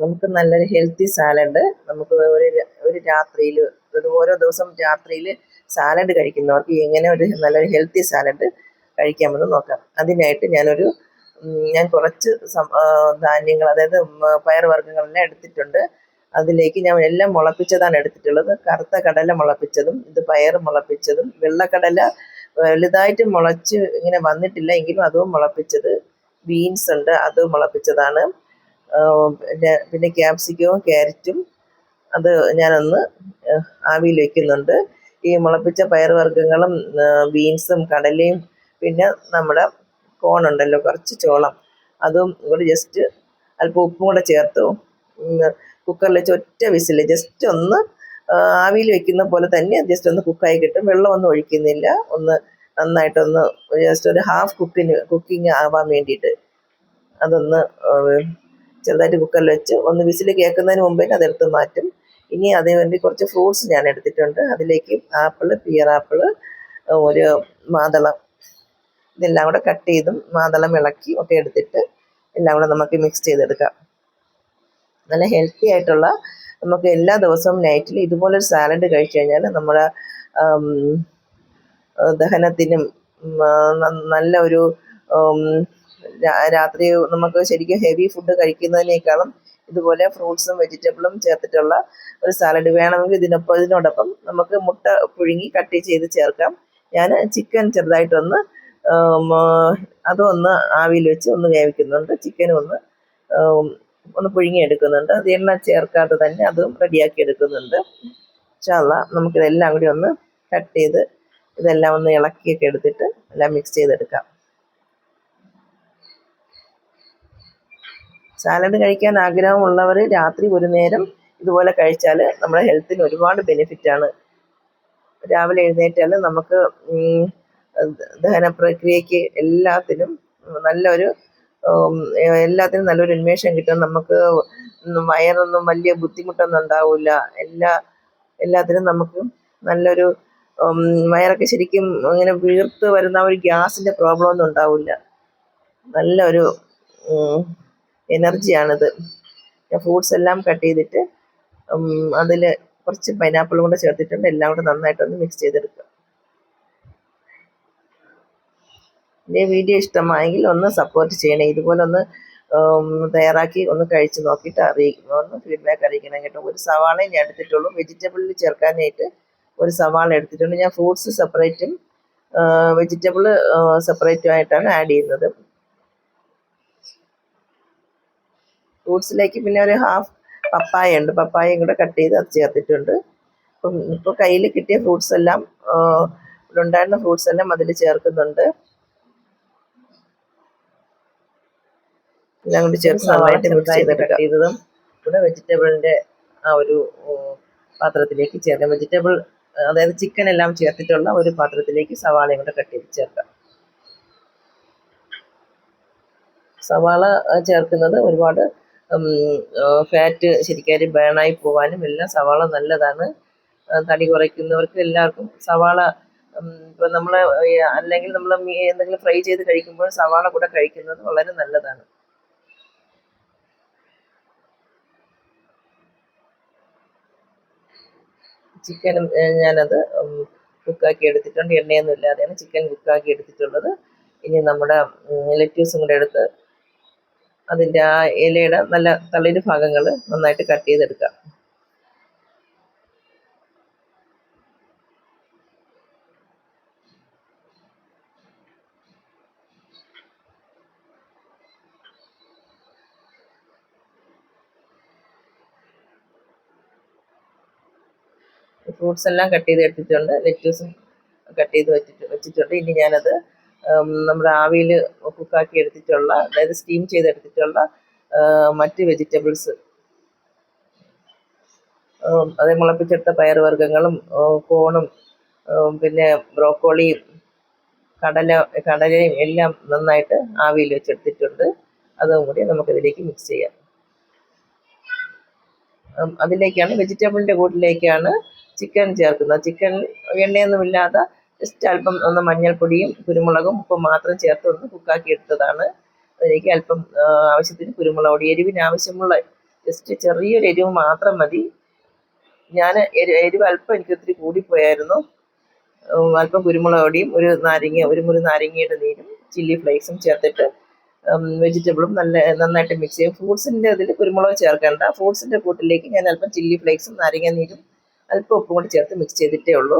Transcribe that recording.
നമുക്ക് നല്ലൊരു healthy salad നമുക്ക് ഒരു ഒരു രാത്രിയിൽ ഓരോ ദിവസം രാത്രിയിൽ സാലഡ് കഴിക്കുന്നവർക്ക് എങ്ങനെ ഒരു നല്ലൊരു ഹെൽത്തി സാലഡ് കഴിക്കാമെന്ന് നോക്കാം. അതിനായിട്ട് ഞാനൊരു ഞാൻ കുറച്ച് ധാന്യങ്ങൾ അതായത് പയർവർഗങ്ങളെല്ലാം എടുത്തിട്ടുണ്ട്. അതിലേക്ക് ഞാൻ എല്ലാം മുളപ്പിച്ചതാണ് എടുത്തിട്ടുള്ളത്. കറുത്ത കടല മുളപ്പിച്ചതും ഇത് പയർ മുളപ്പിച്ചതും വെള്ളക്കടല വലുതായിട്ട് മുളച്ച് ഇങ്ങനെ വന്നിട്ടില്ല എങ്കിലും അതും മുളപ്പിച്ചത് ബീൻസ് ഉണ്ട് അത് മുളപ്പിച്ചതാണ്. പിന്നെ ക്യാപ്സിക്കവും ക്യാരറ്റും അത് ഞാനൊന്ന് ആവിയിൽ വെക്കുന്നുണ്ട്. ഈ മുളപ്പിച്ച പയറുവർഗങ്ങളും ബീൻസും കടലയും പിന്നെ നമ്മുടെ കോൺ ഉണ്ടല്ലോ കുറച്ച് ചോളം. അതും കൂടി ജസ്റ്റ് അല്പം ഉപ്പും കൂടെ ചേർത്തു. കുക്കറിൽ വെച്ച് ഒറ്റ വിസിൽ ജസ്റ്റ് ഒന്ന് ആവിയിൽ വെക്കുന്ന പോലെ തന്നെ ജസ്റ്റ് ഒന്ന് കുക്കായി കിട്ടും. വെള്ളമൊന്നും ഒഴിക്കുന്നില്ല. ഒന്ന് നന്നായിട്ടൊന്ന് ജസ്റ്റ് ഒരു ഹാഫ് കുക്കിന് കുക്കിംഗ് ആവാൻ വേണ്ടിയിട്ട്. അതൊന്ന് ചെറുതായിട്ട് കുക്കറിൽ വെച്ച് ഒന്ന് വിസിൽ കേൾക്കുന്നതിന് മുമ്പേ അതെടുത്ത് മാറ്റും. ഇനി അതിന് വേണ്ടി കുറച്ച് ഫ്രൂട്ട്സ് ഞാൻ എടുത്തിട്ടുണ്ട്. അതിലേക്ക് ആപ്പിൾ പിയർ ആപ്പിൾ ഒരു മാതളം. ഇതെല്ലാം കൂടെ കട്ട് ചെയ്തും മാതളം ഇളക്കി ഒക്കെ എടുത്തിട്ട് എല്ലാം കൂടെ നമുക്ക് മിക്സ് ചെയ്തെടുക്കാം. നല്ല ഹെൽത്തി ആയിട്ടുള്ള നമുക്ക് എല്ലാ ദിവസവും നൈറ്റിൽ ഇതുപോലൊരു സാലഡ് കഴിച്ചു കഴിഞ്ഞാൽ നമ്മുടെ ദഹനത്തിനും നല്ല ഒരു രാത്രി നമുക്ക് ശരിക്കും ഹെവി ഫുഡ് കഴിക്കുന്നതിനേക്കാളും ഇതുപോലെ ഫ്രൂട്ട്സും വെജിറ്റബിളും ചേർത്തിട്ടുള്ള ഒരു സാലഡ് വേണമെങ്കിൽ ഇതിനൊപ്പം ഇതിനോടൊപ്പം നമുക്ക് മുട്ട പുഴുങ്ങി കട്ട് ചെയ്ത് ചേർക്കാം. ഞാൻ ചിക്കൻ ചെറുതായിട്ടൊന്ന് അതൊന്ന് ആവിയിൽ വെച്ച് ഒന്ന് വേവിക്കുന്നുണ്ട്. ചിക്കനും ഒന്ന് ഒന്ന് പുഴുങ്ങി എടുക്കുന്നുണ്ട് അത് എണ്ണ ചേർക്കാതെ തന്നെ അതും റെഡിയാക്കി എടുക്കുന്നുണ്ട് ചാള നമുക്കിതെല്ലാം കൂടി ഒന്ന് കട്ട് ചെയ്ത് ഇതെല്ലാം ഒന്ന് ഇളക്കിയൊക്കെ എടുത്തിട്ട് എല്ലാം മിക്സ് ചെയ്തെടുക്കാം. സാലഡ് കഴിക്കാൻ ആഗ്രഹമുള്ളവർ രാത്രി ഒരു നേരം ഇതുപോലെ കഴിച്ചാൽ നമ്മുടെ ഹെൽത്തിന് ഒരുപാട് ബെനിഫിറ്റാണ് രാവിലെ എഴുന്നേറ്റാൽ നമുക്ക് ദഹന പ്രക്രിയക്ക് എല്ലാത്തിനും നല്ലൊരു എല്ലാത്തിനും നല്ലൊരു ഉന്മേഷം കിട്ടും. നമുക്ക് വയറൊന്നും വലിയ ബുദ്ധിമുട്ടൊന്നും ഉണ്ടാവില്ല എല്ലാ എല്ലാത്തിനും നമുക്ക് നല്ലൊരു വയറൊക്കെ ശരിക്കും അങ്ങനെ വീർത്ത് വരുന്ന ഒരു ഗ്യാസിന്റെ പ്രോബ്ലം ഒന്നും ഉണ്ടാവില്ല. നല്ലൊരു എനർജിയാണിത് ഫ്രൂട്ട്സ് എല്ലാം കട്ട് ചെയ്തിട്ട് അതിൽ കുറച്ച് പൈനാപ്പിൾ കൂടെ ചേർത്തിട്ടുണ്ട്. എല്ലാം കൂടെ നന്നായിട്ടൊന്ന് മിക്സ് ചെയ്തെടുക്കുക. എന്റെ വീഡിയോ ഇഷ്ടമായെങ്കിൽ ഒന്ന് സപ്പോർട്ട് ചെയ്യണേ. ഇതുപോലെ ഒന്ന് തയ്യാറാക്കി ഒന്ന് കഴിച്ച് നോക്കിയിട്ട് അറിയിക്കണം ഒന്ന് ഫീഡ്ബാക്ക് അറിയിക്കണം കേട്ടോ. ഒരു സവാളയെ ഞാൻ എടുത്തിട്ടുള്ളൂ. വെജിറ്റബിളിൽ ചേർക്കാനായിട്ട് ഒരു സവാള എടുത്തിട്ടുണ്ട്. ഞാൻ ഫ്രൂട്ട്സ് സെപ്പറേറ്റും വെജിറ്റബിൾ സെപ്പറേറ്റും ആയിട്ടാണ് ആഡ് ചെയ്യുന്നത്. ഫ്രൂട്ട്സിലേക്ക് പിന്നെ ഒരു ഹാഫ് പപ്പായ ഉണ്ട് പപ്പായയും കൂടെ കട്ട് ചെയ്ത് അത് ചേർത്തിട്ടുണ്ട്. അപ്പം ഇപ്പോൾ കയ്യിൽ കിട്ടിയ ഫ്രൂട്ട്സ് എല്ലാം ഇവിടെ ഉണ്ടായിരുന്ന ഫ്രൂട്ട്സ് എല്ലാം അതിൽ ചേർക്കുന്നുണ്ട്. എല്ലാം കൂടി ചേർത്ത് നന്നായിട്ട് മിക്സ് ചെയ്ത് കട്ട് ചെയ്തതും ഇവിടെ വെജിറ്റബിളിന്റെ ആ ഒരു പാത്രത്തിലേക്ക് ചേർക്കാം. വെജിറ്റബിൾ അതായത് ചിക്കൻ എല്ലാം ചേർത്തിട്ടുള്ള ഒരു പാത്രത്തിലേക്ക് സവാളയും കൂടെ കട്ട് ചെയ്ത് ചേർക്കാം. സവാള ചേർക്കുന്നത് ഒരുപാട് ഫാറ്റ് ശരിക്കും ബേണായി പോകാനും എല്ലാം സവാള നല്ലതാണ്. തടി കുറയ്ക്കുന്നവർക്ക് എല്ലാവർക്കും സവാള ഇപ്പം നമ്മൾ അല്ലെങ്കിൽ നമ്മൾ എന്തെങ്കിലും ഫ്രൈ ചെയ്ത് കഴിക്കുമ്പോൾ സവാള കൂടെ കഴിക്കുന്നത് വളരെ നല്ലതാണ്. ചിക്കനും ഞാനത് കുക്കാക്കി എടുത്തിട്ടുണ്ട്. എണ്ണയൊന്നും ഇല്ലാതെയാണ് ചിക്കൻ കുക്കാക്കി എടുത്തിട്ടുള്ളത്. ഇനി നമ്മുടെ ലെറ്റ്യൂസും കൂടെ എടുത്ത് അതിന്റെ ആ ഇലയുടെ നല്ല തളിര് ഭാഗങ്ങൾ നന്നായിട്ട് കട്ട് ചെയ്തെടുക്കാം. ഫ്രൂട്ട്സ് എല്ലാം കട്ട് ചെയ്ത് എടുത്തിട്ടുണ്ട് ലെറ്റ്യൂസും കട്ട് ചെയ്ത് വെച്ചിട്ട് വെച്ചിട്ടുണ്ട്. ഇനി ഞാനത് നമ്മുടെ ആവിയിൽ കുക്കാക്കി എടുത്തിട്ടുള്ള അതായത് സ്റ്റീം ചെയ്തെടുത്തിട്ടുള്ള മറ്റ് വെജിറ്റബിൾസ് അതേ മുളപ്പിച്ചെടുത്ത പയറുവർഗങ്ങളും കോണും പിന്നെ ബ്രോക്കോളിയും കടല കടലയും എല്ലാം നന്നായിട്ട് ആവിയിൽ വെച്ചെടുത്തിട്ടുണ്ട്. അതും കൂടി നമുക്കിതിലേക്ക് മിക്സ് ചെയ്യാം. അതിലേക്കാണ് വെജിറ്റബിളിന്റെ കൂട്ടിലേക്കാണ് ചിക്കൻ ചേർക്കുന്നത്. ചിക്കൻ എണ്ണയൊന്നുമില്ലാതെ ജസ്റ്റ് അല്പം ഒന്ന് മഞ്ഞൾപ്പൊടിയും കുരുമുളകും ഉപ്പും മാത്രം ചേർത്ത് ഒന്ന് കുക്കാക്കി എടുത്തതാണ്. അതിലേക്ക് അല്പം ആവശ്യത്തിന് കുരുമുളക് പൊടി എരിവിന് ആവശ്യമുള്ള ജസ്റ്റ് ചെറിയൊരു എരിവ് മാത്രം മതി. ഞാൻ എരി എരിവ് അല്പം എനിക്ക് ഒത്തിരി കൂടിപ്പോയായിരുന്നു. അല്പം കുരുമുളക് പൊടിയും ഒരു നാരങ്ങ ഒരു മുറി നാരങ്ങയുടെ നീരും ചില്ലി ഫ്ലേക്സും ചേർത്തിട്ട് വെജിറ്റബിളും നല്ല നന്നായിട്ട് മിക്സ് ചെയ്യും. ഫ്രൂട്ട്സിന്റെ അതിൽ കുരുമുളക് ചേർക്കേണ്ട. ഫ്രൂട്ട്സിന്റെ കൂട്ടിലേക്ക് ഞാൻ അല്പം ചില്ലി ഫ്ലേക്സും നാരങ്ങ നീരും അല്പം ഉപ്പും കൂടി ചേർത്ത് മിക്സ് ചെയ്തിട്ടേ ഉള്ളൂ.